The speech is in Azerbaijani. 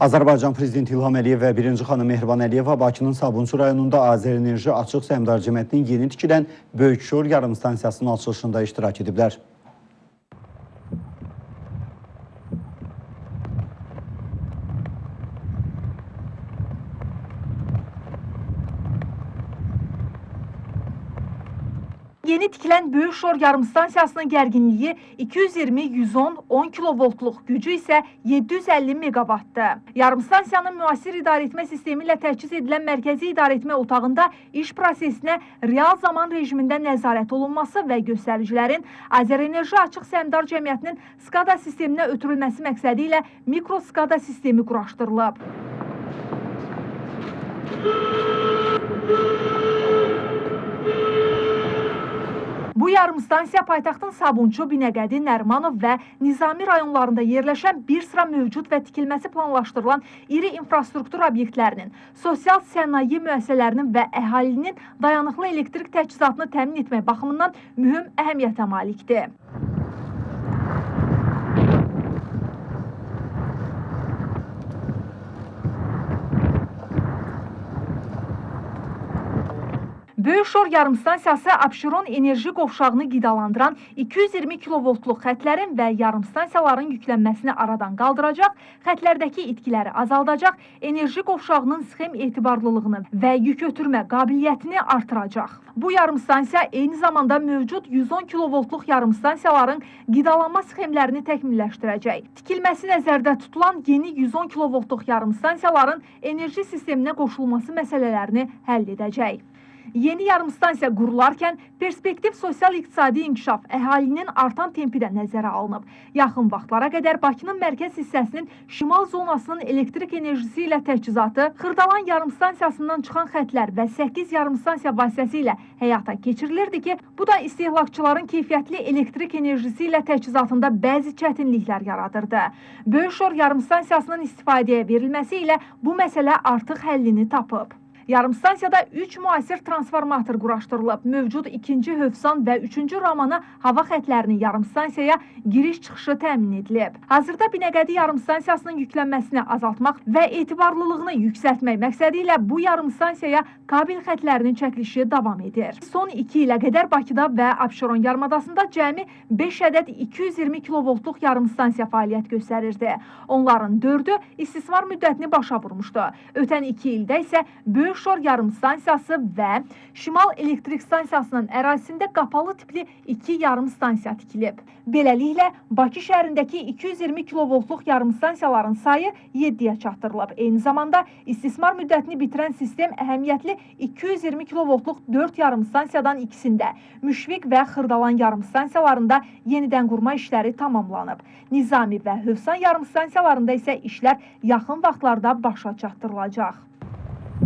Azərbaycan Prezidenti İlham Əliyev və birinci xanım Mehriban Əliyeva Bakının Sabunçu rayonunda Azərenerji Açıq Səhmdar Cəmiyyətinin yeni tikilən Böyük Şor yarımstansiyasının açılışında iştirak ediblər. Yeni tikilən Böyük Şor yarımstansiyasının gərginliyi 220-110, 10 kilovoltluq gücü isə 750 meqavatdır. Yarımstansiyanın müasir idarəetmə sistemi ilə təchiz edilən mərkəzi idarəetmə otağında iş prosesinə real zaman rejimində nəzarət olunması və göstəricilərin Azərenerji Açıq Səhmdar Cəmiyyətinin SCADA sisteminə ötürülməsi məqsədi ilə mikro SCADA sistemi quraşdırılıb. Bu yarımstansiya paytaxtın Sabunçu, Binəqədi, Nərimanov və Nizami rayonlarında yerləşən bir sıra mövcud və tikilməsi planlaşdırılan iri infrastruktur obyektlərinin, sosial sənaye müəssisələrinin və əhalinin dayanıqlı elektrik təchizatını təmin etmək baxımından mühüm əhəmiyyətə malikdir. Böyük Şor yarımstansiyası Abşeron enerji qovşağını qidalandıran 220 kilovoltluq xətlərin və yarımstansiyaların yüklənməsini aradan qaldıracaq, xətlərdəki itkiləri azaldacaq, enerji qovşağının sxem etibarlılığını və yük ötürmə qabiliyyətini artıracaq. Bu yarımstansiya eyni zamanda mövcud 110 kilovoltluq yarımstansiyaların qidalanma sxemlərini təkmilləşdirəcək. Tikilməsi nəzərdə tutulan yeni 110 kilovoltluq yarımstansiyaların enerji sisteminə qoşulması məsələlərini həll edəcək. Yeni yarımstansiya qurularkən perspektiv sosial-iqtisadi inkişaf əhalinin artan tempi də nəzərə alınıb. Yaxın vaxtlara qədər Bakının mərkəz hissəsinin şimal zonasının elektrik enerjisi ilə təchizatı, Xırdalan yarımstansiyasından çıxan xətlər və 8 yarımstansiya vasitəsilə həyata keçirilirdi ki, bu da istehlakçıların keyfiyyətli elektrik enerjisi ilə təchizatında bəzi çətinliklər yaradırdı. Böyük Şor yarımstansiyasının istifadəyə verilməsi ilə bu məsələ artıq həllini tapıb. Yarımstansiyada 3 müasir transformator quraşdırılıb. Mövcud 2-ci Hövsan və 3-cü Ramana hava xətlərinin yarımstansiyaya giriş-çıxışı təmin edilib. Hazırda Binəqədi yarımstansiyasının yüklənməsini azaltmaq və etibarlılığını yüksəltmək məqsədi ilə bu yarımstansiyaya kabel xətlərinin çəkilişi davam edir. Son 2 ilə qədər Bakıda və Abşeron yarımadasında cəmi 5 ədəd 220 kilovoltluq yarımstansiya fəaliyyət göstərirdi. Onların 4-ü istismar müddətini başa vurmuşdu. Ötən 2 ildə isə Böyük Şor yarımstansiyası və Şimal elektrik stansiyasının ərazisində qapalı tipli 2 yarımstansiya tikilib. Beləliklə, Bakı şəhərindəki 220 kilovoltluq yarımstansiyaların sayı 7-yə çatdırılıb. Eyni zamanda istismar müddətini bitirən sistem əhəmiyyətli 220 kilovoltluq 4 yarımstansiyadan ikisində, Müşfiq və Xırdalan yarımstansiyalarında yenidən qurma işləri tamamlanıb. Nizami və Hövsan yarımstansiyalarında isə işlər yaxın vaxtlarda başa çatdırılacaq.